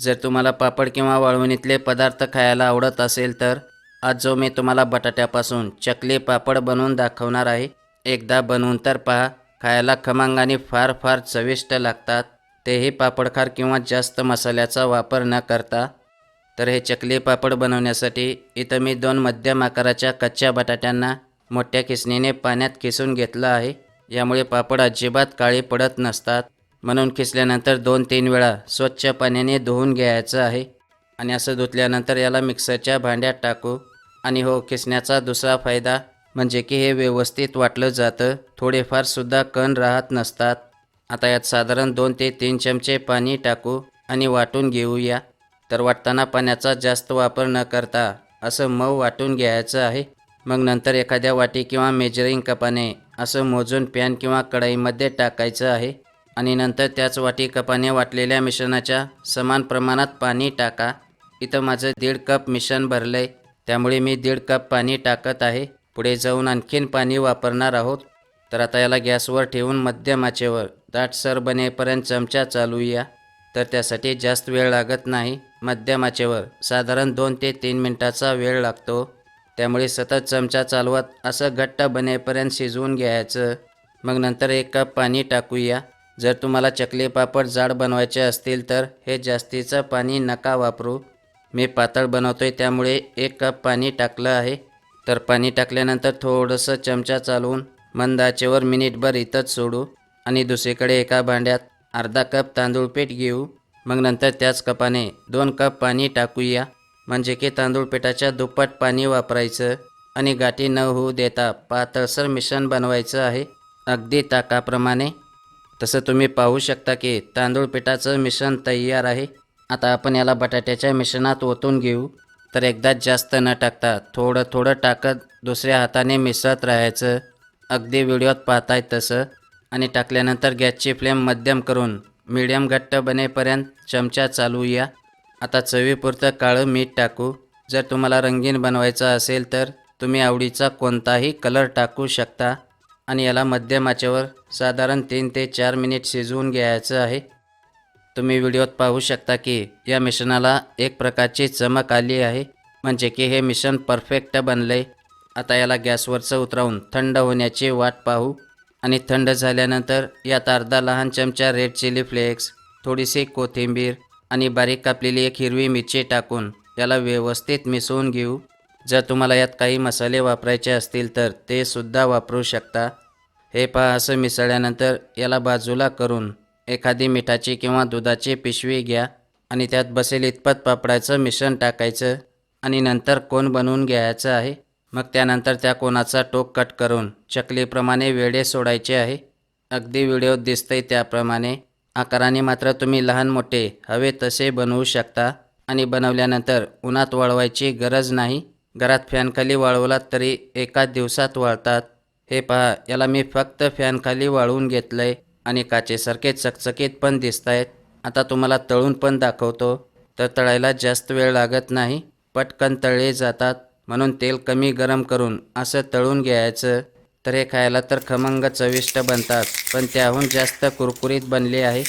जर तुम्हाला पापड किंवा वाळवणीतले पदार्थ खायला आवडत असेल तर आज जो मी तुम्हाला बटाट्यापासून चकली पापड बनवून दाखवणार आहे एकदा बनवून तर पहा. खायला खमंग आणि फार फार चविष्ट लागतात. तेही पापडखार किंवा जास्त मसाल्याचा वापर न करता. तर हे चकली पापड बनवण्यासाठी इथं मी दोन मध्यम आकाराच्या कच्च्या बटाट्यांना मोठ्या किसणीने पाण्यात किसून घेतलं आहे. यामुळे पापड अजिबात काळी पडत नसतात. म्हणून किसल्यानंतर दोन तीन वेळा स्वच्छ पाण्याने धुवून घ्यायचं आहे. आणि असं धुतल्यानंतर याला मिक्सरच्या भांड्यात टाकू. आणि हो किसण्याचा दुसरा फायदा म्हणजे की हे व्यवस्थित वाटलं जातं. थोडेफार सुद्धा कण राहत नसतात. आता यात साधारण दोन ते तीन चमचे पाणी टाकू आणि वाटून घेऊया. तर वाटताना पाण्याचा जास्त वापर न करता असं मऊ वाटून घ्यायचं आहे. मग नंतर एखाद्या वाटी किंवा मेजरिंग कपाने असं मोजून पॅन किंवा कढईमध्ये टाकायचं आहे. आणि नंतर त्याच वाटी कपाने वाटलेल्या मिश्रणाच्या समान प्रमाणात पाणी टाका. इथं माझं दीड कप मिश्रण भरलं आहे त्यामुळे मी दीड कप पाणी टाकत आहे. पुढे जाऊन आणखीन पाणी वापरणार आहोत. तर आता याला गॅसवर ठेवून मध्यम आचेवर दाटसर बनेपर्यंत चमचा चालूया तर त्यासाठी जास्त वेळ लागत नाही. मध्यम आचेवर साधारण दोन ते तीन मिनटाचा वेळ लागतो. त्यामुळे सतत चमचा चालवत असं घट्ट बनेपर्यंत शिजवून घ्यायचं. मग नंतर एक कप पाणी टाकूया. जर तुम्हाला चकली पापड जाड बनवायचे असतील तर हे जास्तीचं पाणी नका वापरू. मी पातळ बनवतो आहे त्यामुळे एक कप पाणी टाकलं आहे. तर पाणी टाकल्यानंतर थोडंसं चमचा चालवून मंद आचेवर मिनिटभर इथंच सोडू आणि दुसरीकडे एका भांड्यात अर्धा कप तांदूळ पीठ घेऊ. मग नंतर त्याच कपाने दोन कप पाणी टाकूया. म्हणजे की तांदूळ पिठाच्या दुप्पट पाणी वापरायचं आणि गाठी न होऊ देता पातळसर मिश्रण बनवायचं आहे. अगदी ताकाप्रमाणे. तसं तुम्ही पाहू शकता की तांदूळ पिठाचं मिश्रण तयार आहे. आता आपण याला बटाट्याच्या मिश्रणात ओतून घेऊ. तर एकदाच जास्त न टाकता थोडं थोडं टाकत दुसऱ्या हाताने मिसळत राहायचं. अगदी व्हिडिओत पाहताय तसं. आणि टाकल्यानंतर गॅसची फ्लेम मध्यम करून मीडियम घट्ट बनेपर्यंत चमचा चालवूया आता चवीपुरतं काळं मीठ टाकू. जर तुम्हाला रंगीन बनवायचं असेल तर तुम्ही आवडीचा कोणताही कलर टाकू शकता. आणि याला मध्यम आचेवर साधारण तीन ते चार मिनिट शिजवून घ्यायचं आहे. तुम्ही व्हिडिओत पाहू शकता की या मिश्रणाला एक प्रकारची चमक आली आहे. म्हणजे की हे मिश्रण परफेक्ट बनलं आहे आता याला गॅसवरचं उतरवून थंड होण्याची वाट पाहू. आणि थंड झाल्यानंतर यात अर्धा लहान चमचा रेड चिली फ्लेक्स थोडीशी कोथिंबीर आणि बारीक कापलेली एक हिरवी मिरची टाकून याला व्यवस्थित मिसळून घेऊ. जर तुम्हाला यात काही मसाले वापरायचे असतील तर ते सुद्धा वापरू शकता. हे पहा असं मिसळल्यानंतर याला बाजूला करून एखादी मिठाची किंवा दुधाची पिशवी घ्या आणि त्यात बसेल इतपत पापडाचं मिश्रण टाकायचं आणि नंतर कोण बनवून घ्यायचं आहे? मग त्यानंतर त्या कोणाचा टोक कट करून चकलीप्रमाणे वेडे सोडायचे आहे. अगदी व्हिडिओत दिसतंय त्याप्रमाणे. आकाराने मात्र तुम्ही लहान मोठे हवे तसे बनवू शकता आणि बनवल्यानंतर उन्हात वळवायची गरज नाही. घरात फॅनखाली वाळवलात तरी एका दिवसात वाळतात. हे पहा याला मी फक्त फॅनखाली वाळवून घेतलं आहे आणि काचेसारखे चकचकीत पण दिसत आहेत आता तुम्हाला तळून पण दाखवतो. तर तळायला जास्त वेळ लागत नाही. पटकन तळले जातात. म्हणून तेल कमी गरम करून असं तळून घ्यायचं. तर हे खायला तर खमंग चविष्ट बनतात. पण त्याहून जास्त कुरकुरीत बनले आहे.